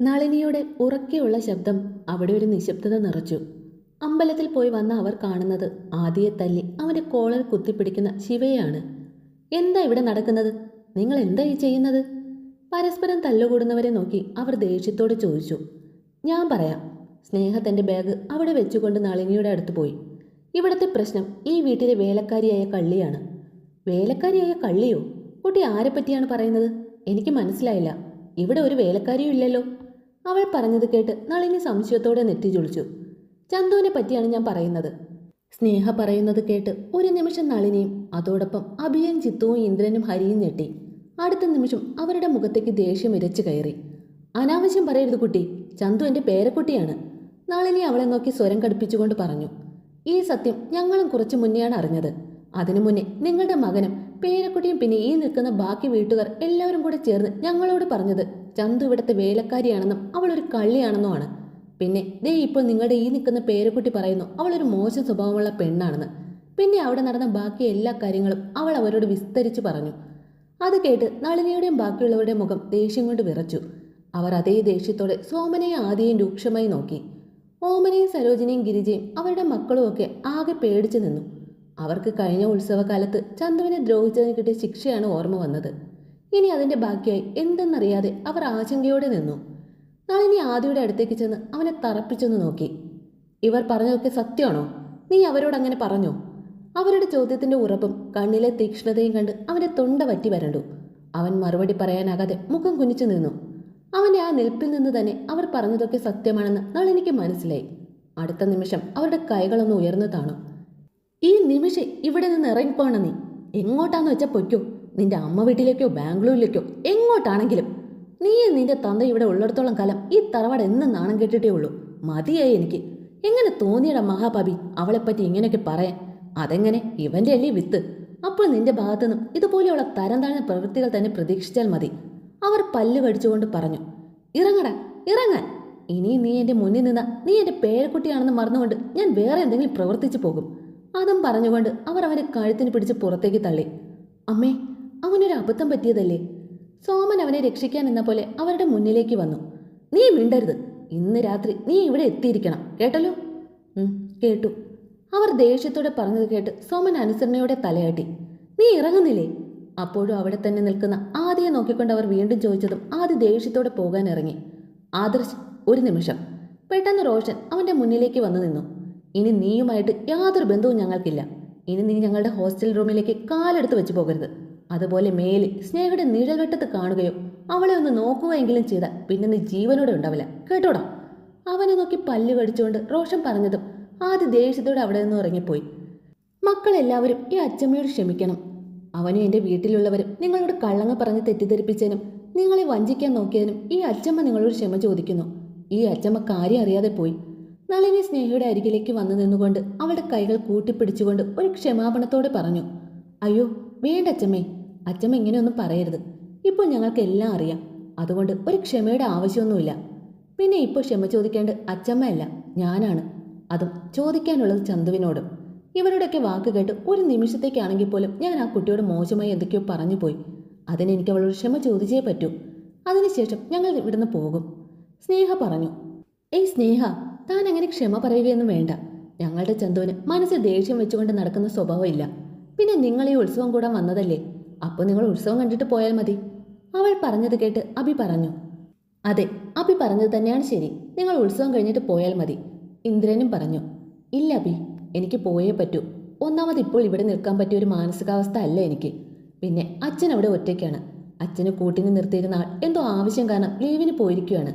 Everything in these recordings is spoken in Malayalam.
നളിനിയുടെ ഉറക്കെയുള്ള ശബ്ദം അവിടെ ഒരു നിശബ്ദത നിറച്ചു. അമ്പലത്തിൽ പോയി വന്ന അവർ കാണുന്നത് ആദിയെ തല്ലി അവന്റെ കോളർ കുത്തിപ്പിടിക്കുന്ന ശിവയാണ് എന്താ ഇവിടെ നടക്കുന്നത്? നിങ്ങൾ എന്താ ഈ ചെയ്യുന്നത്? പരസ്പരം തല്ലുകൂടുന്നവരെ നോക്കി അവർ ദേഷ്യത്തോടെ ചോദിച്ചു. ഞാൻ പറയാം സ്നേഹത്തിന്റെ ബാഗ് അവിടെ വെച്ചുകൊണ്ട് നളിനിയുടെ അടുത്ത് പോയി. ഇവിടുത്തെ പ്രശ്നം ഈ വീട്ടിലെ വേലക്കാരിയായ കള്ളിയാണ്. വേലക്കാരിയായ കള്ളിയോ? കുട്ടി ആരെപ്പറ്റിയാണ് പറയുന്നത്? എനിക്ക് മനസ്സിലായില്ല. ഇവിടെ ഒരു വേലക്കാരിയും ഇല്ലല്ലോ. അവൾ പറഞ്ഞത് കേട്ട് നളിനി സംശയത്തോടെ നെറ്റി ചുളിച്ചു. ചന്തുവിനെ പറ്റിയാണ് ഞാൻ പറയുന്നത്. സ്നേഹ പറയുന്നത് കേട്ട് ഒരു നിമിഷം നളിനിയും അതോടൊപ്പം അഭിയും ചിത്തുവും ഇന്ദ്രനും ഹരിയും ഞെട്ടി. അടുത്ത നിമിഷം അവരുടെ മുഖത്തേക്ക് ദേഷ്യം ഇരച്ചു കയറി. അനാവശ്യം പറയരുത് കുട്ടി ചന്തു എന്റെ പേരക്കുട്ടിയാണ്. നളിനി അവളെ നോക്കി സ്വരം കടുപ്പിച്ചുകൊണ്ട് പറഞ്ഞു. ഈ സത്യം ഞങ്ങളും കുറച്ചു മുന്നെയാണ് അറിഞ്ഞത്. അതിനു മുന്നേ നിങ്ങളുടെ മകനും പേരക്കുട്ടിയും പിന്നെ ഈ നിൽക്കുന്ന ബാക്കി വീട്ടുകാർ എല്ലാവരും കൂടെ ചേർന്ന് ഞങ്ങളോട് പറഞ്ഞത് ചന്തു ഇവിടുത്തെ വേലക്കാരിയാണെന്നും അവളൊരു കള്ളിയാണെന്നും ആണ് പിന്നെ ദേ ഇപ്പോൾ നിങ്ങളുടെ ഈ നിൽക്കുന്ന പേരക്കുട്ടി പറയുന്നു അവളൊരു മോശം സ്വഭാവമുള്ള പെണ്ണാണെന്ന്. പിന്നെ അവിടെ നടന്ന ബാക്കി എല്ലാ കാര്യങ്ങളും അവൾ അവരോട് വിസ്തരിച്ചു പറഞ്ഞു. അത് കേട്ട് നളിനിയുടെയും ബാക്കിയുള്ളവരുടെയും മുഖം ദേഷ്യം കൊണ്ട് വിറച്ചു. അവർ അതേ ദേഷ്യത്തോടെ സോമനെയും ആദിയെയും രൂക്ഷമായി നോക്കി. ഓമനയും സരോജിനിയും ഗിരിജയും അവരുടെ മക്കളും ഒക്കെ ആകെ പേടിച്ചു നിന്നു. അവർക്ക് കഴിഞ്ഞ ഉത്സവകാലത്ത് ചന്തുവിനെ ദ്രോഹിച്ചതിന് കിട്ടിയ ശിക്ഷയാണ് ഓർമ്മ വന്നത്. ഇനി അതിന്റെ ബാക്കിയായി എന്തെന്നറിയാതെ അവർ ആശങ്കയോടെ നിന്നു. നളിനി ആദിയുടെ അടുത്തേക്ക് ചെന്ന് അവനെ തറപ്പിച്ചൊന്ന് നോക്കി. ഇവർ പറഞ്ഞതൊക്കെ സത്യമാണോ? നീ അവരോട് അങ്ങനെ പറഞ്ഞോ? അവരുടെ ചോദ്യത്തിന്റെ ഉറപ്പും കണ്ണിലെ തീക്ഷ്ണതയും കണ്ട് അവന്റെ തൊണ്ട വറ്റി വരണ്ടു. അവൻ മറുപടി പറയാനാകാതെ മുഖം കുനിച്ചു നിന്നു. അവന്റെ ആ നിൽപ്പിൽ നിന്ന് തന്നെ അവർ പറഞ്ഞതൊക്കെ സത്യമാണെന്ന് നളിനിക്ക് മനസ്സിലായി. അടുത്ത നിമിഷം അവരുടെ കൈകളൊന്ന് ഉയർന്നു താണു. ഈ നിമിഷം ഇവിടെ നിന്ന് ഇറങ്ങിപ്പോണ നീ. എങ്ങോട്ടാന്ന് വെച്ചാൽ പൊയ്ക്കോ. നിന്റെ അമ്മ വീട്ടിലേക്കോ ബാംഗ്ലൂരിലേക്കോ എങ്ങോട്ടാണെങ്കിലും നീ നിന്റെ തന്ത ഇവിടെ ഉള്ളിടത്തോളം കാലം ഈ തറവാട് എന്ന് നാണം കേട്ടിട്ടേ ഉള്ളൂ. മതിയായി എനിക്ക്. എങ്ങനെ തോന്നിയട മഹാപാപി അവളെപ്പറ്റി ഇങ്ങനെയൊക്കെ പറയാൻ. അതെങ്ങനെ? ഇവന്റെ അല്ലേ വിത്ത്. അപ്പോൾ നിന്റെ ഭാഗത്തുനിന്നും ഇതുപോലെയുള്ള തരം താഴ്ന്ന പ്രവൃത്തികൾ തന്നെ പ്രതീക്ഷിച്ചാൽ മതി. അവർ പല്ല് കടിച്ചുകൊണ്ട് പറഞ്ഞു. ഇറങ്ങടാ ഇറങ്ങാൻ. ഇനി നീ എന്റെ മുന്നിൽ നിന്ന നീ എന്റെ പേരക്കുട്ടിയാണെന്ന് മറന്നുകൊണ്ട് ഞാൻ വേറെ എന്തെങ്കിലും പ്രവർത്തിച്ചു പോകും. അതും പറഞ്ഞുകൊണ്ട് അവർ അവനെ കഴുത്തിന് പിടിച്ച് പുറത്തേക്ക് തള്ളി. അമ്മേ അവനൊരു അബദ്ധം പറ്റിയതല്ലേ? സോമൻ അവനെ രക്ഷിക്കാൻ എന്ന പോലെ അവരുടെ മുന്നിലേക്ക് വന്നു. നീ മിണ്ടരുത്. ഇന്ന് രാത്രി നീ ഇവിടെ എത്തിയിരിക്കണം. കേട്ടല്ലോ? കേട്ടു. അവർ ദേഷ്യത്തോടെ പറഞ്ഞത് കേട്ട് സോമൻ അനുസരണയോടെ തലയാട്ടി. നീ ഇറങ്ങുന്നില്ലേ? അപ്പോഴും അവിടെ തന്നെ നിൽക്കുന്ന ആദ്യയെ നോക്കിക്കൊണ്ട് അവർ വീണ്ടും ചോദിച്ചതും ആദ്യ ദേഷ്യത്തോടെ പോകാൻ ഇറങ്ങി. ആദർശ് ഒരു നിമിഷം. പെട്ടെന്ന് റോഷൻ അവന്റെ മുന്നിലേക്ക് വന്നു നിന്നു. ഇനി നീയുമായിട്ട് യാതൊരു ബന്ധവും ഞങ്ങൾക്കില്ല. ഇനി നീ ഞങ്ങളുടെ ഹോസ്റ്റൽ റൂമിലേക്ക് കാലെടുത്ത് വെച്ച് പോകരുത്. അതുപോലെ മേലിൽ സ്നേഹയുടെ നിഴൽവെട്ടത്ത് കാണുകയോ അവളെ ഒന്ന് നോക്കുകയെങ്കിലും ചെയ്താൽ പിന്നെ നീ ജീവനോടെ ഉണ്ടാവില്ല. കേട്ടോടാ? അവനെ നോക്കി പല്ല് കടിച്ചുകൊണ്ട് റോഷൻ പറഞ്ഞതും ആദ്യ ദേഷ്യത്തോടെ അവിടെ നിന്ന് ഇറങ്ങിപ്പോയി. മക്കളെല്ലാവരും ഈ അച്ചമ്മയോട് ക്ഷമിക്കണം. അവനും എന്റെ വീട്ടിലുള്ളവരും നിങ്ങളോട് കള്ളങ്ങ പറഞ്ഞ് തെറ്റിദ്ധരിപ്പിച്ചതിനും നിങ്ങളെ വഞ്ചിക്കാൻ നോക്കിയതിനും ഈ അച്ചമ്മ നിങ്ങളോട് ക്ഷമ ചോദിക്കുന്നു. ഈ അച്ചമ്മ കാര്യം അറിയാതെ പോയി. നളിനി സ്നേഹയുടെ അരികിലേക്ക് വന്നു നിന്നുകൊണ്ട് അവളുടെ കൈകൾ കൂട്ടിപ്പിടിച്ചുകൊണ്ട് ഒരു ക്ഷമാപണത്തോടെ പറഞ്ഞു. അയ്യോ വേണ്ട അച്ഛമ്മേ അച്ഛമ്മ ഇങ്ങനെയൊന്നും പറയരുത്. ഇപ്പോൾ ഞങ്ങൾക്ക് എല്ലാം അറിയാം. അതുകൊണ്ട് ഒരു ക്ഷമയുടെ ആവശ്യമൊന്നുമില്ല. പിന്നെ ഇപ്പോൾ ക്ഷമ ചോദിക്കേണ്ടത് അച്ഛമ്മയല്ല ഞാനാണ്. അതും ചോദിക്കാനുള്ളത് ചന്തുവിനോട്. ഇവരുടെയൊക്കെ വാക്ക് കേട്ട് ഒരു നിമിഷത്തേക്കാണെങ്കിൽ പോലും ഞാൻ ആ കുട്ടിയോട് മോശമായി എന്തൊക്കെയോ പറഞ്ഞു പോയി അതിന് എനിക്ക് അവളോട് ക്ഷമ ചോദിച്ചേ പറ്റൂ. അതിനുശേഷം ഞങ്ങൾ ഇവിടുന്ന് പോകും. സ്നേഹ പറഞ്ഞു ഏയ് സ്നേഹ താൻ അങ്ങനെ ക്ഷമ പറയുകയൊന്നും വേണ്ട. ഞങ്ങളുടെ ചന്തുവിന് മനസ്സിൽ ദേഷ്യം വെച്ചുകൊണ്ട് നടക്കുന്ന സ്വഭാവമില്ല പിന്നെ നിങ്ങൾ ഈ ഉത്സവം കൂടാൻ വന്നതല്ലേ? അപ്പോൾ നിങ്ങൾ ഉത്സവം കണ്ടിട്ട് പോയാൽ മതി. അവൾ പറഞ്ഞത് കേട്ട് അഭി പറഞ്ഞു. അതെ അഭി പറഞ്ഞത് തന്നെയാണ് ശരി. നിങ്ങൾ ഉത്സവം കഴിഞ്ഞിട്ട് പോയാൽ മതി. ഇന്ദ്രനും പറഞ്ഞു. ഇല്ല അഭി എനിക്ക് പോയേ പറ്റൂ. ഒന്നാമത് ഇപ്പോൾ ഇവിടെ നിൽക്കാൻ പറ്റിയ ഒരു മാനസികാവസ്ഥ അല്ല എനിക്ക്. പിന്നെ അച്ഛൻ അവിടെ ഒറ്റയ്ക്കാണ്. അച്ഛനെ കൂട്ടിന് നിർത്തിയിരുന്ന എന്തോ ആവശ്യം കാരണം ലീവിന് പോയിരിക്കുകയാണ്.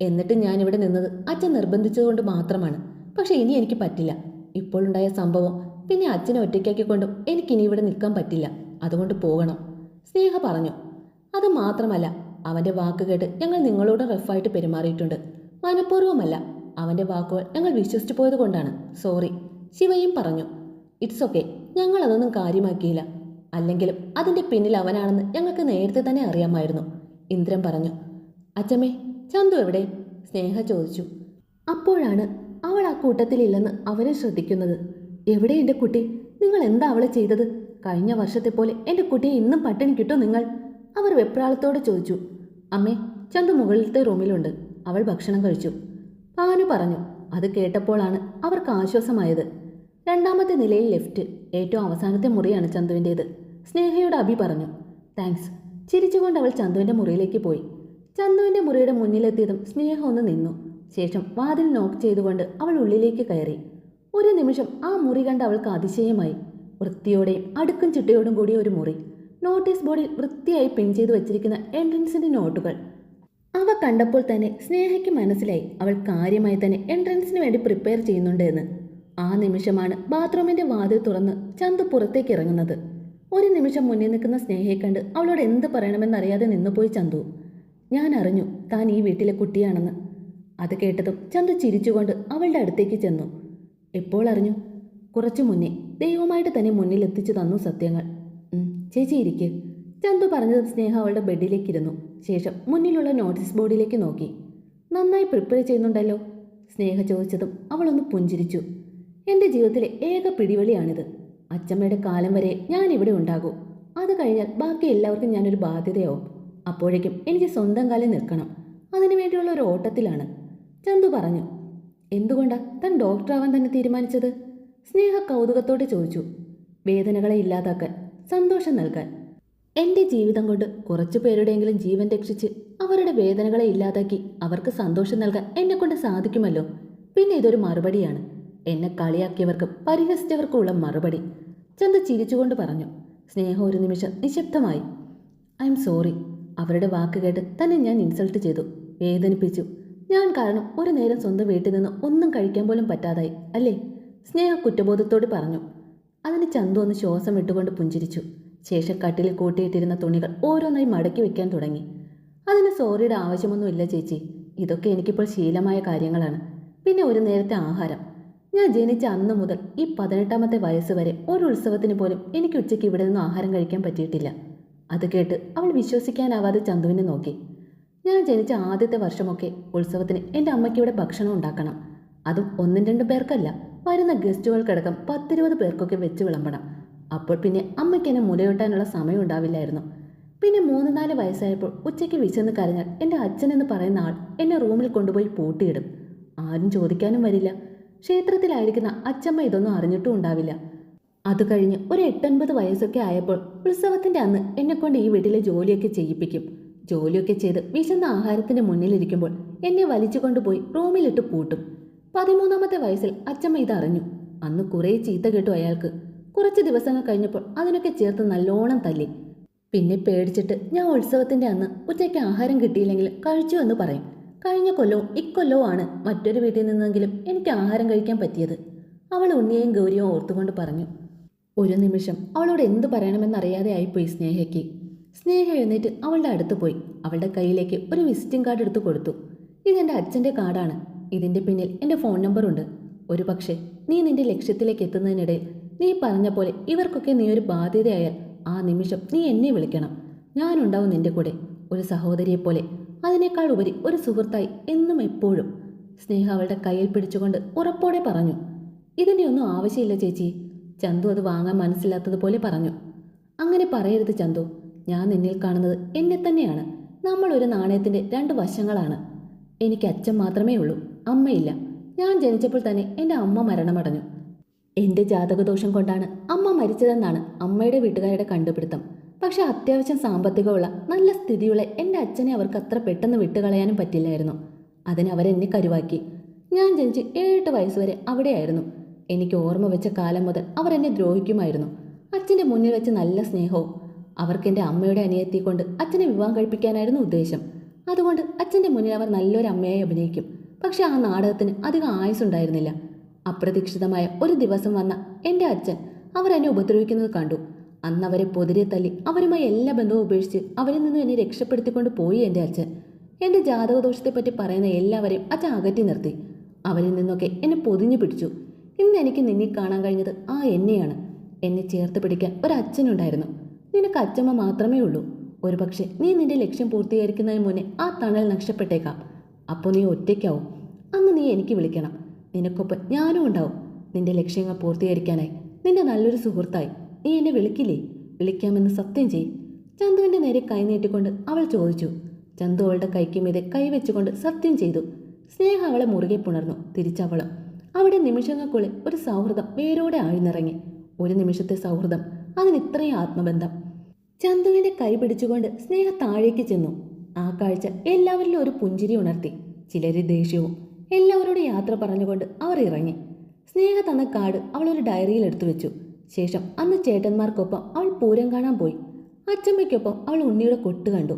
എന്നിട്ട് ഞാൻ ഇവിടെ നിന്നത് അച്ഛൻ നിർബന്ധിച്ചതുകൊണ്ട് മാത്രമാണ്. പക്ഷെ ഇനി എനിക്ക് പറ്റില്ല. ഇപ്പോഴുണ്ടായ സംഭവം പിന്നെ അച്ഛനെ ഒറ്റയ്ക്കാക്കിക്കൊണ്ടും എനിക്കിനി ഇവിടെ നിൽക്കാൻ പറ്റില്ല. അതുകൊണ്ട് പോകണം. സ്നേഹ പറഞ്ഞു. അത് മാത്രമല്ല അവന്റെ വാക്ക് കേട്ട് ഞങ്ങൾ നിങ്ങളോട് റഫായിട്ട് പെരുമാറിയിട്ടുണ്ട്. മനഃപൂർവമല്ല അവന്റെ വാക്കുകൾ ഞങ്ങൾ വിശ്വസിച്ചു പോയത് കൊണ്ടാണ്. സോറി ശിവയും പറഞ്ഞു. ഇറ്റ്സ് ഓക്കെ ഞങ്ങൾ അതൊന്നും കാര്യമാക്കിയില്ല. അല്ലെങ്കിലും അതിന്റെ പിന്നിൽ അവനാണെന്ന് ഞങ്ങൾക്ക് നേരത്തെ തന്നെ അറിയാമായിരുന്നു. ഇന്ദ്രൻ പറഞ്ഞു. അച്ചമ്മേ ചന്തു എവിടെ? സ്നേഹ ചോദിച്ചു. അപ്പോഴാണ് അവൾ ആ കൂട്ടത്തിലില്ലെന്ന് അവനെ ശ്രദ്ധിക്കുന്നത്. എവിടെ എന്റെ കുട്ടി? നിങ്ങൾ എന്താ അവളെ ചെയ്തത്? കഴിഞ്ഞ വർഷത്തെ പോലെ എന്റെ കുട്ടിയെ ഇന്നും പട്ടിണി കിട്ടും നിങ്ങൾ? അവർ വെപ്രാളത്തോടെ ചോദിച്ചു. അമ്മേ ചന്തു മുകളിലത്തെ റൂമിലുണ്ട്. അവൾ ഭക്ഷണം കഴിച്ചു. പാനു പറഞ്ഞു അത് കേട്ടപ്പോഴാണ് അവർക്ക് ആശ്വാസമായത്. രണ്ടാമത്തെ നിലയിൽ ലെഫ്റ്റ് ഏറ്റവും അവസാനത്തെ മുറിയാണ് ചന്തുവിന്റേത് സ്നേഹയോട് അഭി പറഞ്ഞു താങ്ക്സ്. ചിരിച്ചുകൊണ്ട് അവൾ ചന്തുവിന്റെ മുറിയിലേക്ക് പോയി. ചന്തുവിന്റെ മുറിയുടെ മുന്നിലെത്തിയതും സ്നേഹം ഒന്ന് നിന്നു. ശേഷം വാതിൽ നോക്ക് ചെയ്തുകൊണ്ട് അവൾ ഉള്ളിലേക്ക് കയറി. ഒരു നിമിഷം ആ മുറി കണ്ട് അവൾക്ക് അതിശയമായി. വൃത്തിയോടെയും അടുക്കും ചിട്ടയോടും കൂടിയ ഒരു മുറി. നോട്ടീസ് ബോർഡിൽ വൃത്തിയായി പിൻ ചെയ്തു വെച്ചിരിക്കുന്ന എൻട്രൻസിന്റെ നോട്ടുകൾ. അവ കണ്ടപ്പോൾ തന്നെ സ്നേഹയ്ക്ക് മനസ്സിലായി അവൾ കാര്യമായി തന്നെ എൻട്രൻസിന് വേണ്ടി പ്രിപ്പയർ ചെയ്യുന്നുണ്ട് എന്ന്. ആ നിമിഷമാണ് ബാത്റൂമിന്റെ വാതിൽ തുറന്ന് ചന്തു പുറത്തേക്ക് ഇറങ്ങുന്നത്. ഒരു നിമിഷം മുന്നിൽ നിൽക്കുന്ന സ്നേഹയെ കണ്ട് അവളോട് എന്ത് പറയണമെന്നറിയാതെ നിന്നുപോയി ചന്തു. ഞാൻ അറിഞ്ഞു താൻ ഈ വീട്ടിലെ കുട്ടിയാണെന്ന്. അത് കേട്ടതും ചന്തു ചിരിച്ചുകൊണ്ട് അവളുടെ അടുത്തേക്ക് ചെന്നു. എപ്പോൾ അറിഞ്ഞു? കുറച്ചു മുന്നേ ദൈവമായിട്ട് തന്നെ മുന്നിൽ എത്തിച്ചു തന്നു സത്യങ്ങൾ. ചേച്ചി ഇരിക്കെ. ചന്തു പറഞ്ഞത് സ്നേഹ അവളുടെ ബെഡിലേക്ക് ഇരുന്നു ശേഷം മുന്നിലുള്ള നോട്ടീസ് ബോർഡിലേക്ക് നോക്കി. നന്നായി പ്രിപ്പയർ ചെയ്യുന്നുണ്ടല്ലോ. സ്നേഹ ചോദിച്ചതും അവളൊന്ന് പുഞ്ചിരിച്ചു. എന്റെ ജീവിതത്തിലെ ഏക പിടിവലിയാണിത് അച്ചമ്മയുടെ കാലം വരെ ഞാൻ ഇവിടെ ഉണ്ടാകൂ. അത് കഴിഞ്ഞാൽ ബാക്കി എല്ലാവർക്കും ഞാനൊരു ബാധ്യതയാവും. അപ്പോഴേക്കും എനിക്ക് സ്വന്തം കാലിൽ നിൽക്കണം. അതിനു വേണ്ടിയുള്ള ഒരു ഓട്ടത്തിലാണ്. ചന്തു പറഞ്ഞു എന്തുകൊണ്ടാ താൻ ഡോക്ടറാവാൻ തന്നെ തീരുമാനിച്ചത്? സ്നേഹ കൗതുകത്തോടെ ചോദിച്ചു. വേദനകളെ ഇല്ലാതാക്കാൻ സന്തോഷം നൽകാൻ. എന്റെ ജീവിതം കൊണ്ട് കുറച്ചു പേരുടെയെങ്കിലും ജീവൻ രക്ഷിച്ച് അവരുടെ വേദനകളെ ഇല്ലാതാക്കി അവർക്ക് സന്തോഷം നൽകാൻ എന്നെക്കൊണ്ട് സാധിക്കുമല്ലോ. പിന്നെ ഇതൊരു മറുപടിയാണ്. എന്നെ കളിയാക്കിയവർക്കും പരിഹസിച്ചവർക്കുമുള്ള മറുപടി. ചന്ത ചിരിച്ചുകൊണ്ട് പറഞ്ഞു. സ്നേഹം ഒരു നിമിഷം നിശബ്ദമായി. ഐ എം സോറി അവരുടെ വാക്ക് കേട്ട് തന്നെ ഞാൻ ഇൻസൾട്ട് ചെയ്തു. വേദനിപ്പിച്ചു. ഞാൻ കാരണം ഒരു നേരം സ്വന്തം വീട്ടിൽ നിന്ന് ഒന്നും കഴിക്കാൻ പോലും പറ്റാതായി അല്ലേ? സ്നേഹ കുറ്റബോധത്തോട് പറഞ്ഞു. അതിന് ചന്തു ഒന്ന് ശ്വാസം വിട്ടുകൊണ്ട് പുഞ്ചിരിച്ചു. ശേഷം കട്ടിലിൽ കൂട്ടിയിട്ടിരുന്ന തുണികൾ ഓരോന്നായി മടക്കി വെക്കാൻ തുടങ്ങി. അതിന് സോറിയുടെ ആവശ്യമൊന്നുമില്ല ചേച്ചി. ഇതൊക്കെ എനിക്കിപ്പോൾ ശീലമായ കാര്യങ്ങളാണ്. പിന്നെ ഒരു നേരത്തെ ആഹാരം. ഞാൻ ജനിച്ച അന്ന് മുതൽ ഈ പതിനെട്ടാമത്തെ വയസ്സ് വരെ ഒരു ഉത്സവത്തിന് പോലും എനിക്ക് ഉച്ചയ്ക്ക് ഇവിടെ നിന്ന് ആഹാരം കഴിക്കാൻ പറ്റിയിട്ടില്ല. അത് കേട്ട് അവൾ വിശ്വസിക്കാനാവാതെ ചന്തുവിനെ നോക്കി. ഞാൻ ജനിച്ച ആദ്യത്തെ വർഷമൊക്കെ ഉത്സവത്തിന് എന്റെ അമ്മയ്ക്ക് ഇവിടെ ഭക്ഷണം ഉണ്ടാക്കണം. അതും ഒന്നും രണ്ടും പേർക്കല്ല. വരുന്ന ഗസ്റ്റുകൾക്കടക്കം പത്തിരുപത് പേർക്കൊക്കെ വെച്ച് വിളമ്പണം. അപ്പോൾ പിന്നെ അമ്മയ്ക്ക് എന്നെ മുലയൂട്ടാനുള്ള സമയം ഉണ്ടാവില്ലായിരുന്നു. പിന്നെ മൂന്ന് നാല് വയസ്സായപ്പോൾ ഉച്ചയ്ക്ക് വിശന്ന് കരഞ്ഞാൽ എന്റെ അച്ഛനെന്ന് പറയുന്ന ആൾ എന്നെ റൂമിൽ കൊണ്ടുപോയി പൂട്ടിയിടും. ആരും ചോദിക്കാനും വരില്ല. ക്ഷേത്രത്തിലായിരിക്കുന്ന അച്ചമ്മ ഇതൊന്നും അറിഞ്ഞിട്ടും ഉണ്ടാവില്ല. അത് കഴിഞ്ഞ് ഒരു എട്ടൊൻപത് വയസ്സൊക്കെ ആയപ്പോൾ ഉത്സവത്തിന്റെ അന്ന് എന്നെക്കൊണ്ട് ഈ വീട്ടിലെ ജോലിയൊക്കെ ചെയ്യിപ്പിക്കും. ജോലിയൊക്കെ ചെയ്ത് വിശന്ന ആഹാരത്തിന്റെ മുന്നിലിരിക്കുമ്പോൾ എന്നെ വലിച്ചു കൊണ്ടുപോയി റൂമിലിട്ട് പൂട്ടും. പതിമൂന്നാമത്തെ വയസ്സിൽ അച്ചമ്മ ഇതറിഞ്ഞു. അന്ന് കുറേ ചീത്ത കേട്ടു അയാൾക്ക്. കുറച്ച് ദിവസങ്ങൾ കഴിഞ്ഞപ്പോൾ അതിനൊക്കെ ചേർത്ത് നല്ലോണം തല്ലി. പിന്നെ പേടിച്ചിട്ട് ഞാൻ ഉത്സവത്തിന്റെ അന്ന് ഉച്ചയ്ക്ക് ആഹാരം കിട്ടിയില്ലെങ്കിൽ കഴിച്ചു എന്ന് പറയും. കഴിഞ്ഞ കൊല്ലവും ഇക്കൊല്ലവും ആണ് മറ്റൊരു വീട്ടിൽ നിന്നെങ്കിലും എനിക്ക് ആഹാരം കഴിക്കാൻ പറ്റിയത്. അവൾ ഉണ്ണിയെയും ഗൗരിയും ഓർത്തുകൊണ്ട് പറഞ്ഞു. ഒരു നിമിഷം അവളോട് എന്ത് പറയണമെന്നറിയാതെ ആയിപ്പോയി സ്നേഹയ്ക്ക്. സ്നേഹ എഴുന്നേറ്റ് അവളുടെ അടുത്ത് പോയി. അവളുടെ കയ്യിലേക്ക് ഒരു വിസിറ്റിംഗ് കാർഡ് എടുത്തു കൊടുത്തു. ഇതെന്റെ അച്ഛന്റെ കാർഡാണ്. ഇതിന്റെ പിന്നിൽ എന്റെ ഫോൺ നമ്പറുണ്ട്. ഒരു പക്ഷേ നീ നിന്റെ ലക്ഷ്യത്തിലേക്ക് എത്തുന്നതിനിടയിൽ നീ പറഞ്ഞ പോലെ ഇവർക്കൊക്കെ നീ ഒരു ബാധ്യതയായാൽ ആ നിമിഷം നീ എന്നെ വിളിക്കണം. ഞാനുണ്ടാവും നിന്റെ കൂടെ. ഒരു സഹോദരിയെപ്പോലെ അതിനേക്കാൾ ഉപരി ഒരു സുഹൃത്തായി എന്നും എപ്പോഴും. സ്നേഹ അവളുടെ കയ്യിൽ പിടിച്ചുകൊണ്ട് ഉറപ്പോടെ പറഞ്ഞു. ഇതിന്റെ ആവശ്യമില്ല ചേച്ചി. ചന്തു അത് വാങ്ങാൻ മനസ്സിലാത്തതുപോലെ പറഞ്ഞു. അങ്ങനെ പറയരുത് ചന്തു. ഞാൻ നിന്നിൽ കാണുന്നത് എന്നെ തന്നെയാണ്. നമ്മൾ ഒരു നാണയത്തിന്റെ രണ്ട് വശങ്ങളാണ്. എനിക്ക് അച്ഛൻ മാത്രമേ ഉള്ളൂ അമ്മയില്ല. ഞാൻ ജനിച്ചപ്പോൾ തന്നെ എന്റെ അമ്മ മരണമടഞ്ഞു. എന്റെ ജാതകദോഷം കൊണ്ടാണ് അമ്മ മരിച്ചതെന്നാണ് അമ്മയുടെ വീട്ടുകാരുടെ കണ്ടുപിടുത്തം. പക്ഷെ അത്യാവശ്യം സാമ്പത്തികമുള്ള നല്ല സ്ഥിതിയുള്ള എന്റെ അച്ഛനെ അവർക്ക് അത്ര പെട്ടെന്ന് വിട്ടുകളയാനും പറ്റില്ലായിരുന്നു. അതിന് അവരെന്നെ കരുവാക്കി. ഞാൻ ജനിച്ച് ഏഴെട്ട് വയസ്സ് വരെ അവിടെയായിരുന്നു. എനിക്ക് ഓർമ്മ വെച്ച കാലം മുതൽ അവർ എന്നെ ദ്രോഹിക്കുമായിരുന്നു. അച്ഛന്റെ മുന്നിൽ വെച്ച് നല്ല സ്നേഹവും അവർക്ക് എന്റെ അമ്മയുടെ അനിയത്തി കൊണ്ട് അച്ഛനെ വിവാഹം കഴിപ്പിക്കാനായിരുന്നു ഉദ്ദേശം. അതുകൊണ്ട് അച്ഛന്റെ മുന്നിൽ അവർ നല്ലൊരു അമ്മയായി അഭിനയിക്കും. പക്ഷെ ആ നാടകത്തിന് അധികം ആയുസ്സുണ്ടായിരുന്നില്ല അപ്രതീക്ഷിതമായ ഒരു ദിവസം വന്ന എന്റെ അച്ഛൻ അവർ എന്നെ ഉപദ്രവിക്കുന്നത് കണ്ടു. അന്ന് അവരെ പൊതിരെ തല്ലി അവരുമായി എല്ലാ ബന്ധവും ഉപേക്ഷിച്ച് അവരിൽ നിന്ന് എന്നെ രക്ഷപ്പെടുത്തിക്കൊണ്ട് പോയി എന്റെ അച്ഛൻ. എന്റെ ജാതകദോഷത്തെപ്പറ്റി പറയുന്ന എല്ലാവരെയും അച്ഛൻ അകറ്റി നിർത്തി. അവരിൽ നിന്നൊക്കെ എന്നെ പൊതിഞ്ഞു പിടിച്ചു. ഇന്ന് എനിക്ക് നിന്നെ കാണാൻ കഴിഞ്ഞത് ആ എന്നെയാണ്. എന്നെ ചേർത്ത് പിടിക്കാൻ ഒരു അച്ഛനുണ്ടായിരുന്നു. നിനക്ക് അച്ഛമ്മ മാത്രമേ ഉള്ളൂ. ഒരു പക്ഷേ നീ നിന്റെ ലക്ഷ്യം പൂർത്തീകരിക്കുന്നതിന് മുന്നേ ആ തണൽ നഷ്ടപ്പെട്ടേക്കാം. അപ്പോൾ നീ ഒറ്റയ്ക്കാവും. അന്ന് നീ എനിക്ക് വിളിക്കണം. നിനക്കൊപ്പം ഞാനും ഉണ്ടാവും. നിന്റെ ലക്ഷ്യങ്ങൾ പൂർത്തീകരിക്കാനായി. നിന്റെ നല്ലൊരു സുഹൃത്തായി. നീ എന്നെ വിളിക്കില്ലേ? വിളിക്കാമെന്ന് സത്യം ചെയ്. ചന്തുവിന്റെ നേരെ കൈനീട്ടിക്കൊണ്ട് അവൾ ചോദിച്ചു. ചന്തു അവളുടെ കൈക്ക് മീതെ കൈവച്ചുകൊണ്ട് സത്യം ചെയ്തു. സ്നേഹ അവളെ മുറുകെ പുണർന്നു. തിരിച്ചവളും. അവിടെ നിമിഷങ്ങൾക്കുള്ളിൽ ഒരു സൗഹൃദം വേരോടെ ആഴ്ന്നിറങ്ങി. ഒരു നിമിഷത്തെ സൗഹൃദം. അതിന് ഇത്രയും ആത്മബന്ധം. ചന്തുവിന്റെ കൈ പിടിച്ചുകൊണ്ട് സ്നേഹ താഴേക്ക് ചെന്നു. ആ കാഴ്ച എല്ലാവരിലും ഒരു പുഞ്ചിരി ഉണർത്തി. ചിലര് ദേഷ്യവും എല്ലാവരോടും യാത്ര പറഞ്ഞുകൊണ്ട് അവർ ഇറങ്ങി. സ്നേഹ തന്ന കാർഡ് അവൾ ഒരു ഡയറിയിൽ എടുത്തു വെച്ചു. ശേഷം അന്ന് ചേട്ടന്മാർക്കൊപ്പം അവൾ പൂരം കാണാൻ പോയി. അച്ചമ്മയ്ക്കൊപ്പം അവൾ ഉണ്ണിയുടെ കൊട്ട് കണ്ടു.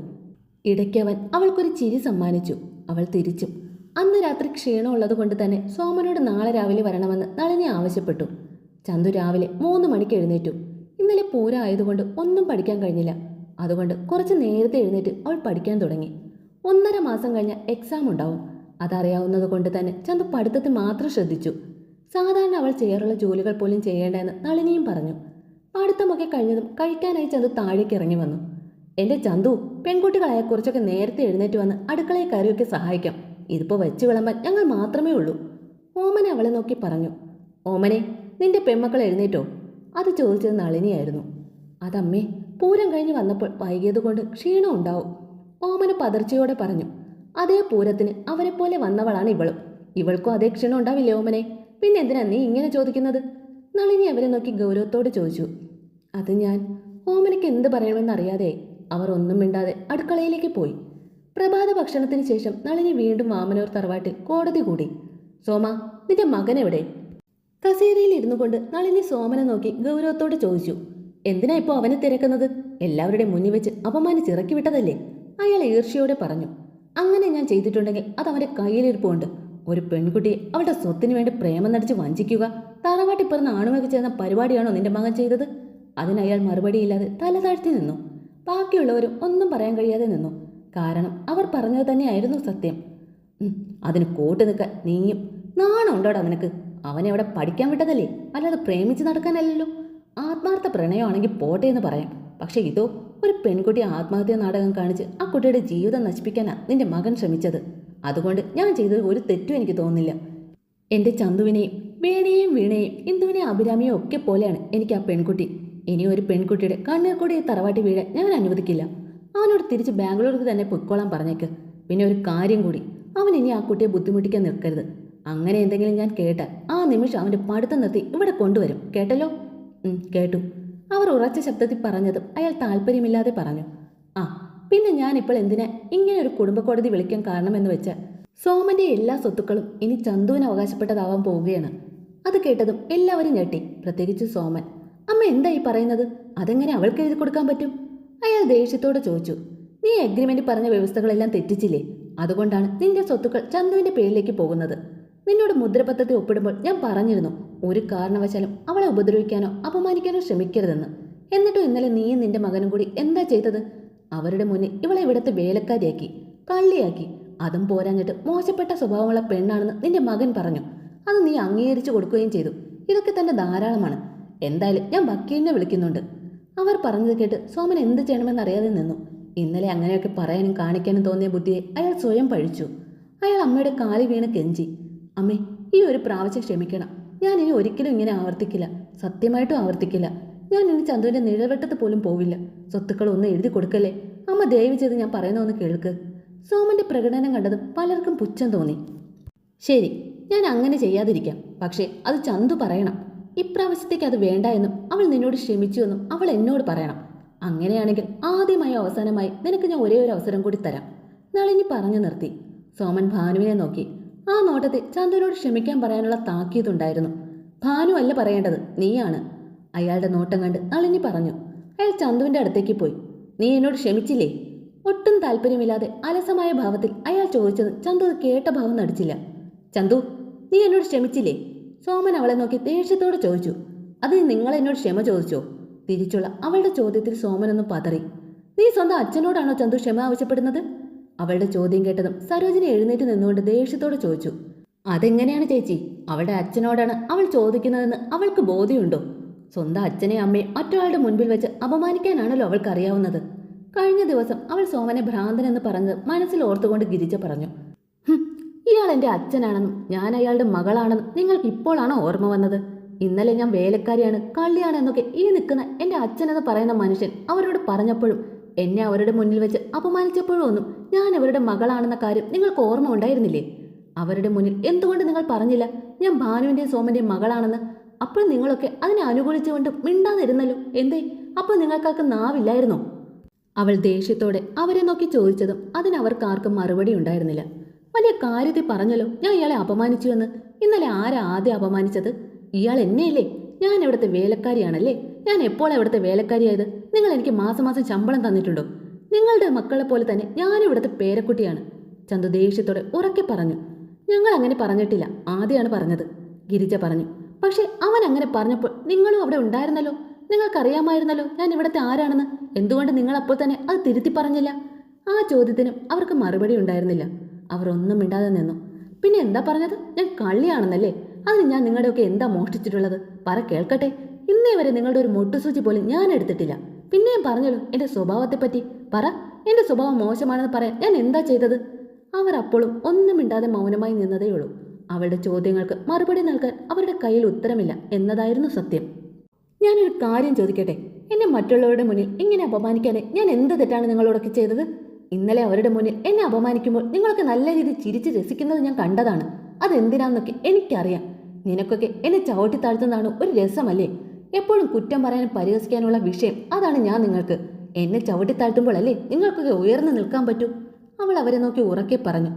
ഇടയ്ക്ക് അവൻ അവൾക്കൊരു ചിരി സമ്മാനിച്ചു. അവൾ തിരിച്ചു. അന്ന് രാത്രി ക്ഷീണമുള്ളത് കൊണ്ട് തന്നെ സോമനോട് നാളെ രാവിലെ വരണമെന്ന് നളിനി ആവശ്യപ്പെട്ടു. ചന്തു രാവിലെ മൂന്ന് മണിക്ക് എഴുന്നേറ്റു. ഇന്നലെ പൂരം ആയതുകൊണ്ട് ഒന്നും പഠിക്കാൻ കഴിഞ്ഞില്ല. അതുകൊണ്ട് കുറച്ച് നേരത്തെ എഴുന്നേറ്റ് അവൾ പഠിക്കാൻ തുടങ്ങി. ഒന്നര മാസം കഴിഞ്ഞ എക്സാം ഉണ്ടാവും. അതറിയാവുന്നത് കൊണ്ട് തന്നെ ചന്തു പഠിത്തത്തിൽ മാത്രം ശ്രദ്ധിച്ചു. സാധാരണ അവൾ ചെയ്യാറുള്ള ജോലികൾ പോലും ചെയ്യേണ്ടെന്ന് നളിനിയും പറഞ്ഞു. പഠിത്തമൊക്കെ കഴിഞ്ഞതും കഴിക്കാനായി ചന്തു താഴേക്ക് ഇറങ്ങി വന്നു. എന്റെ ചന്തു പെൺകുട്ടികളായ കുറച്ചൊക്കെ നേരത്തെ എഴുന്നേറ്റ് വന്ന് അടുക്കളയിൽ കയറിയൊക്കെ സഹായിക്കാം. ഇതിപ്പോ വെച്ച് വിളമ്പാൻ ഞങ്ങൾ മാത്രമേ ഉള്ളൂ. ഓമനെ അവളെ നോക്കി പറഞ്ഞു. ഓമനെ നിന്റെ പെൺമക്കൾ എഴുന്നേറ്റോ? അത് ചോദിച്ചത് നളിനിയായിരുന്നു. അതമ്മേ പൂരം കഴിഞ്ഞ് വന്നപ്പോൾ വൈകിയതുകൊണ്ട് ക്ഷീണം ഉണ്ടാവും. ഓമന പതർച്ചയോടെ പറഞ്ഞു അതേ പൂരത്തിന് അവരെപ്പോലെ വന്നവളാണ് ഇവളും. ഇവൾക്കും അതേ ക്ഷീണം ഉണ്ടാവില്ലേ ഓമനെ? പിന്നെ എന്തിനാ നീ ഇങ്ങനെ ചോദിക്കുന്നത്? നളിനി അവരെ നോക്കി ഗൗരവത്തോട് ചോദിച്ചു അത് ഞാൻ ഓമനയ്ക്ക് എന്ത് പറയണമെന്നറിയാതെ അവർ ഒന്നും മിണ്ടാതെ അടുക്കളയിലേക്ക് പോയി. പ്രഭാത ഭക്ഷണത്തിന് ശേഷം നളിനി വീണ്ടും വാമനൂർ തറവാട്ടിൽ കോടതി കൂടി. സോമ നിന്റെ മകൻ എവിടെ? കസേരയിൽ ഇരുന്നു കൊണ്ട് നളിനി സോമനെ നോക്കി ഗൗരവത്തോടെ ചോദിച്ചു എന്തിനാ ഇപ്പോൾ അവനെ തിരക്കുന്നത്? എല്ലാവരുടെ മുന്നിൽ വെച്ച് അപമാനിച്ചിറക്കി വിട്ടതല്ലേ അയാൾ ഈർഷ്യയോടെ പറഞ്ഞു അങ്ങനെ ഞാൻ ചെയ്തിട്ടുണ്ടെങ്കിൽ അത് അവന്റെ കയ്യിലിരിപ്പുണ്ട്. ഒരു പെൺകുട്ടിയെ അവളുടെ സ്വത്തിന് വേണ്ടി പ്രേമം നടിച്ച് വഞ്ചിക്കുക തറവാട്ടി പിറന്ന ആണുമൊക്കെ ചേർന്ന പരിപാടിയാണോ നിന്റെ മകൻ ചെയ്തത്? അതിന് അയാൾ മറുപടിയില്ലാതെ തല താഴ്ത്തി നിന്നു. ബാക്കിയുള്ളവരും ഒന്നും പറയാൻ കഴിയാതെ നിന്നു. കാരണം അവർ പറഞ്ഞത് തന്നെയായിരുന്നു സത്യം. അതിന് കൂട്ടു നിൽക്കാൻ നീയും നാണം ഉണ്ടോടാ നിനക്ക്? അവനെ അവിടെ പഠിക്കാൻ വിട്ടതല്ലേ? അല്ലാതെ പ്രേമിച്ച് നടക്കാനല്ലല്ലോ. ആത്മാർത്ഥ പ്രണയമാണെങ്കിൽ പോട്ടെ എന്ന് പറയാം. പക്ഷെ ഇതോ ഒരു പെൺകുട്ടി ആത്മഹത്യാ നാടകം കാണിച്ച് ആ കുട്ടിയുടെ ജീവിതം നശിപ്പിക്കാനാ നിന്റെ മകൻ ശ്രമിച്ചത്. അതുകൊണ്ട് ഞാൻ ചെയ്തത് ഒരു തെറ്റും എനിക്ക് തോന്നുന്നില്ല. എന്റെ ചന്തുവിനെയും വേണയെയും വീണയെയും ഇന്ദുവിനെയും അഭിരാമിയും ഒക്കെ പോലെയാണ് എനിക്ക് ആ പെൺകുട്ടി. ഇനി ഒരു പെൺകുട്ടിയുടെ കണ്ണീർ കൂടി തറവാട്ടി വീഴാൻ ഞാൻ അനുവദിക്കില്ല. അവനോട് തിരിച്ച് ബാംഗ്ലൂർക്ക് തന്നെ പൊയ്ക്കോളാൻ പറഞ്ഞേക്ക്. പിന്നെ ഒരു കാര്യം കൂടി. അവൻ ഇനി ആ കുട്ടിയെ ബുദ്ധിമുട്ടിക്കാൻ നിൽക്കരുത്. അങ്ങനെ എന്തെങ്കിലും ഞാൻ കേട്ടാൽ ആ നിമിഷം അവന്റെ പഠിത്തം നിർത്തി ഇവിടെ കൊണ്ടുവരും. കേട്ടല്ലോ? കേട്ടു. അവർ ഉറച്ച ശബ്ദത്തിൽ പറഞ്ഞതും അയാൾ താല്പര്യമില്ലാതെ പറഞ്ഞു. ആ പിന്നെ ഞാൻ ഇപ്പോൾ എന്തിനാ ഇങ്ങനെ ഒരു കുടുംബ കോടതി വിളിക്കാൻ കാരണമെന്ന് വെച്ചാൽ സോമന്റെ എല്ലാ സ്വത്തുക്കളും ഇനി ചന്തുവിന് അവകാശപ്പെട്ടതാവാൻ പോവുകയാണ്. അത് കേട്ടതും എല്ലാവരും ഞെട്ടി. പ്രത്യേകിച്ച് സോമൻ. അമ്മ എന്താ ഈ പറയുന്നത്? അതെങ്ങനെ അവൾക്ക് എഴുതി കൊടുക്കാൻ പറ്റും? അയാൾ ദേഷ്യത്തോടെ ചോദിച്ചു. നീ അഗ്രിമെന്റ് പറഞ്ഞ വ്യവസ്ഥകളെല്ലാം തെറ്റിച്ചില്ലേ? അതുകൊണ്ടാണ് നിന്റെ സ്വത്തുക്കൾ ചന്തുവിന്റെ പേരിലേക്ക് പോകുന്നത്. നിന്നോട് മുദ്രപത്രത്തിൽ ഒപ്പിടുമ്പോൾ ഞാൻ പറഞ്ഞിരുന്നു ഒരു കാരണവശാലും അവളെ ഉപദ്രവിക്കാനോ അപമാനിക്കാനോ ശ്രമിക്കരുതെന്ന്. എന്നിട്ടും ഇന്നലെ നീയും നിന്റെ മകനും കൂടി എന്താ ചെയ്തത്? അവരുടെ മുന്നിൽ ഇവളെ ഇവിടുത്തെ വേലക്കാരിയാക്കി കള്ളിയാക്കി. അതും പോരാഞ്ഞിട്ട് മോശപ്പെട്ട സ്വഭാവമുള്ള പെണ്ണാണെന്ന് നിന്റെ മകൻ പറഞ്ഞു. അത് നീ അംഗീകരിച്ചു കൊടുക്കുകയും ചെയ്തു. ഇതൊക്കെ തന്നെ ധാരാളമാണ്. എന്തായാലും ഞാൻ വക്കീലിനെ വിളിക്കുന്നുണ്ട്. അവർ പറഞ്ഞത് കേട്ട് സോമൻ എന്ത് ചെയ്യണമെന്ന് അറിയാതെ നിന്നു. ഇന്നലെ അങ്ങനെയൊക്കെ പറയാനും കാണിക്കാനും തോന്നിയ ബുദ്ധിയെ അയാൾ സ്വയം പഴിച്ചു. അയാൾ അമ്മയുടെ കാലി വീണ് കെഞ്ചി. അമ്മേ ഈ ഒരു പ്രാവശ്യം ക്ഷമിക്കണം. ഞാൻ ഇനി ഒരിക്കലും ഇങ്ങനെ ആവർത്തിക്കില്ല. സത്യമായിട്ടും ആവർത്തിക്കില്ല. ഞാൻ ഇനി ചന്തുവിന്റെ നിഴൽവെട്ടത്ത് പോലും പോവില്ല. സ്വത്തുക്കൾ ഒന്ന് എഴുതി കൊടുക്കല്ലേ? അമ്മ ദയവ് ചെയ്ത് ഞാൻ പറയുന്നൊന്ന് കേൾക്ക്. സോമന്റെ പ്രകടനം കണ്ടത് പലർക്കും പുച്ഛം തോന്നി. ശരി ഞാൻ അങ്ങനെ ചെയ്യാതിരിക്കാം. പക്ഷേ അത് ചന്തു പറയണം. ഇപ്രാവശ്യത്തേക്ക് അത് വേണ്ട എന്നും അവൾ നിന്നോട് ക്ഷമിച്ചു എന്നും അവൾ എന്നോട് പറയണം. അങ്ങനെയാണെങ്കിൽ ആദ്യമായോ അവസാനമായി നിനക്ക് ഞാൻ ഒരേ ഒരു അവസരം കൂടി തരാം. നളിനി പറഞ്ഞു നിർത്തി. സോമൻ ഭാനുവിനെ നോക്കി. ആ നോട്ടത്തിൽ ചന്തുവിനോട് ക്ഷമിക്കാൻ പറയാനുള്ള താക്കീതുണ്ടായിരുന്നു ഭാനു അല്ല പറയേണ്ടത് നീയാണ്. അയാളുടെ നോട്ടം കണ്ട് നളിനി പറഞ്ഞു. അയാൾ ചന്തുവിന്റെ അടുത്തേക്ക് പോയി. നീ എന്നോട് ക്ഷമിച്ചില്ലേ? ഒട്ടും താല്പര്യമില്ലാതെ അലസമായ ഭാവത്തിൽ അയാൾ ചോദിച്ചത് ചന്തു കേട്ട ഭാവം നടിച്ചില്ല. ചന്തു നീ എന്നോട് ക്ഷമിച്ചില്ലേ? സോമൻ അവളെ നോക്കി ദേഷ്യത്തോടെ ചോദിച്ചു. അത് നിങ്ങൾ എന്നോട് ക്ഷമ ചോദിച്ചോ? തിരിച്ചുള്ള അവളുടെ ചോദ്യത്തിൽ സോമനൊന്ന് പതറി. നീ സ്വന്തം അച്ഛനോടാണോ ചന്തു ക്ഷമ ആവശ്യപ്പെടുന്നത്? അവളുടെ ചോദ്യം കേട്ടതും സരോജിനി എഴുന്നേറ്റ് നിന്നുകൊണ്ട് ദേഷ്യത്തോടെ ചോദിച്ചു അതെങ്ങനെയാണ് ചേച്ചി? അവളുടെ അച്ഛനോടാണ് അവൾ ചോദിക്കുന്നതെന്ന് അവൾക്ക് ബോധ്യമുണ്ടോ? സ്വന്തം അച്ഛനെ അമ്മയെ മറ്റൊരാളുടെ മുൻപിൽ വെച്ച് അപമാനിക്കാനാണല്ലോ അവൾക്ക് അറിയാവുന്നത് കഴിഞ്ഞ ദിവസം അവൾ സോമനെ ഭ്രാന്തനെന്ന് പറഞ്ഞ് മനസ്സിൽ ഓർത്തുകൊണ്ട് ഗിരിജ പറഞ്ഞു "ഹും, ഇയാൾ എന്റെ അച്ഛനാണെന്നും ഞാൻ അയാളുടെ മകളാണെന്നും നിങ്ങൾക്ക് ഇപ്പോഴാണോ ഓർമ്മ വന്നത്? ഇന്നലെ ഞാൻ വേലക്കാരിയാണ് കള്ളിയാണ് എന്നൊക്കെ ഈ നിൽക്കുന്ന എന്റെ അച്ഛനെന്ന് പറയുന്ന മനുഷ്യൻ അവരോട് പറഞ്ഞപ്പോഴും എന്നെ അവരുടെ മുന്നിൽ വെച്ച് അപമാനിച്ചപ്പോഴൊന്നും ഞാൻ അവരുടെ മകളാണെന്ന കാര്യം നിങ്ങൾക്ക് ഓർമ്മ ഉണ്ടായിരുന്നില്ലേ? അവരുടെ മുന്നിൽ എന്തുകൊണ്ട് നിങ്ങൾ പറഞ്ഞില്ല? ഞാൻ ഭാനുവിന്റെയും സോമന്റെയും മകളാണെന്ന്. അപ്പോൾ നിങ്ങളൊക്കെ അതിനെ അനുകൂലിച്ചുകൊണ്ട് മിണ്ടാതിരുന്നല്ലോ. എന്തേ? അപ്പോൾ നിങ്ങൾക്കാർക്ക് നാവില്ലായിരുന്നോ? അവൾ ദേഷ്യത്തോടെ അവരെ നോക്കി ചോദിച്ചതും അതിനവർക്കാർക്കും മറുപടി ഉണ്ടായിരുന്നില്ല. വലിയ കാര്യത്തിൽ പറഞ്ഞല്ലോ ഞാൻ ഇയാളെ അപമാനിച്ചുവെന്ന്. ഇന്നലെ ആരാ ആദ്യം അപമാനിച്ചത്? ഇയാൾ എന്നെയല്ലേ? ഞാൻ ഇവിടുത്തെ വേലക്കാരിയാണല്ലേ? ഞാൻ എപ്പോൾ ഇവിടുത്തെ വേലക്കാരിയായത്? നിങ്ങൾ എനിക്ക് മാസം മാസം ശമ്പളം തന്നിട്ടുണ്ടോ? നിങ്ങളുടെ മക്കളെ പോലെ തന്നെ ഞാനും ഇവിടുത്തെ പേരക്കുട്ടിയാണ്. ചന്തു ദേഷ്യത്തോടെ ഉറക്കെ പറഞ്ഞു. ഞങ്ങൾ അങ്ങനെ പറഞ്ഞിട്ടില്ല. ആദ്യമാണ് പറഞ്ഞത്. ഗിരിജ പറഞ്ഞു. പക്ഷേ അവൻ അങ്ങനെ പറഞ്ഞപ്പോൾ നിങ്ങളും അവിടെ ഉണ്ടായിരുന്നല്ലോ? നിങ്ങൾക്കറിയാമായിരുന്നല്ലോ ഞാൻ ഇവിടുത്തെ ആരാണെന്ന്? എന്തുകൊണ്ട് നിങ്ങൾ അപ്പോൾ തന്നെ അത് തിരുത്തി പറഞ്ഞില്ല? ആ ചോദ്യത്തിനും അവർക്ക് മറുപടി ഉണ്ടായിരുന്നില്ല. അവർ ഒന്നും മിണ്ടാതെ നിന്നു. പിന്നെ എന്താ പറഞ്ഞത്? ഞാൻ കള്ളിയാണെന്നല്ലേ? അതിന് ഞാൻ നിങ്ങളുടെയൊക്കെ എന്താ മോഷ്ടിച്ചിട്ടുള്ളത്? പറ കേൾക്കട്ടെ. ഇന്നേ വരെ നിങ്ങളുടെ ഒരു മൊട്ടുസൂചി പോലും ഞാൻ എടുത്തിട്ടില്ല. പിന്നെയും പറഞ്ഞല്ലോ എന്റെ സ്വഭാവത്തെപ്പറ്റി. പറ എന്റെ സ്വഭാവം മോശമാണെന്ന് പറയാൻ ഞാൻ എന്താ ചെയ്തത്? അവർ അപ്പോഴും ഒന്നും മിണ്ടാതെ മൗനമായി നിന്നതേയുള്ളൂ അവളുടെ ചോദ്യങ്ങൾക്ക് മറുപടി നൽകാൻ അവരുടെ കയ്യിൽ ഉത്തരമില്ല എന്നതായിരുന്നു സത്യം. ഞാനൊരു കാര്യം ചോദിക്കട്ടെ? എന്നെ മറ്റുള്ളവരുടെ മുന്നിൽ ഇങ്ങനെ അപമാനിക്കാതെ ഞാൻ എന്ത് തെറ്റാണ് നിങ്ങളോടൊക്കെ ചെയ്തത്? ഇന്നലെ അവരുടെ മുന്നിൽ എന്നെ അപമാനിക്കുമ്പോൾ നിങ്ങളൊക്കെ നല്ല രീതിയിൽ ചിരിച്ച് രസിക്കുന്നത് ഞാൻ കണ്ടതാണ്. അതെന്തിനാന്നൊക്കെ എനിക്കറിയാം. നിനക്കൊക്കെ എന്നെ ചവിട്ടി താഴ്ത്തുന്നതാണ് ഒരു രസമല്ലേ? എപ്പോഴും കുറ്റം പറയാനും പരിഹസിക്കാനുള്ള വിഷയം അതാണ് ഞാൻ നിങ്ങൾക്ക്. എന്നെ ചവിട്ടി താഴ്ത്തുമ്പോഴല്ലേ നിങ്ങൾക്കൊക്കെ ഉയർന്നു നിൽക്കാൻ പറ്റൂ. അവൾ അവരെ നോക്കി ഉറക്കെ പറഞ്ഞു.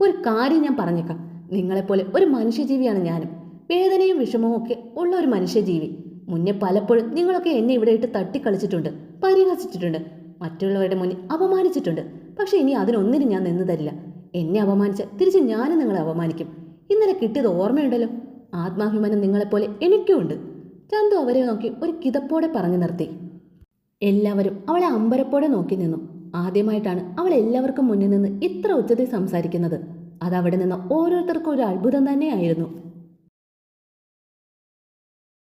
ഒരു കാര്യം ഞാൻ പറഞ്ഞേക്കാം. നിങ്ങളെപ്പോലെ ഒരു മനുഷ്യജീവിയാണ് ഞാനും. വേദനയും വിഷമവും ഒക്കെ ഉള്ള ഒരു മനുഷ്യജീവി. മുന്നേ പലപ്പോഴും നിങ്ങളൊക്കെ എന്നെ ഇവിടെ ഇട്ട് തട്ടിക്കളിച്ചിട്ടുണ്ട് പരിഹസിച്ചിട്ടുണ്ട്. മറ്റുള്ളവരുടെ മുന്നിൽ അപമാനിച്ചിട്ടുണ്ട്. പക്ഷേ ഇനി അതിനൊന്നിനും ഞാൻ നിന്ന് തരില്ല. എന്നെ അപമാനിച്ച തിരിച്ച് ഞാനും നിങ്ങളെ അപമാനിക്കും. ഇന്നലെ കിട്ടിയത് ഓർമ്മയുണ്ടല്ലോ. ആത്മാഭിമാനം നിങ്ങളെപ്പോലെ എനിക്കും ഉണ്ട്. ചന്തു അവരെ നോക്കി ഒരു കിതപ്പോടെ പറഞ്ഞു നിർത്തി. എല്ലാവരും അവളെ അമ്പരപ്പോടെ നോക്കി നിന്നു. ആദ്യമായിട്ടാണ് അവൾ എല്ലാവർക്കും മുന്നിൽ നിന്ന് ഇത്ര ഉച്ചത്തിൽ സംസാരിക്കുന്നത്. അതവിടെ നിന്ന് ഓരോരുത്തർക്കും ഒരു അത്ഭുതം തന്നെയായിരുന്നു.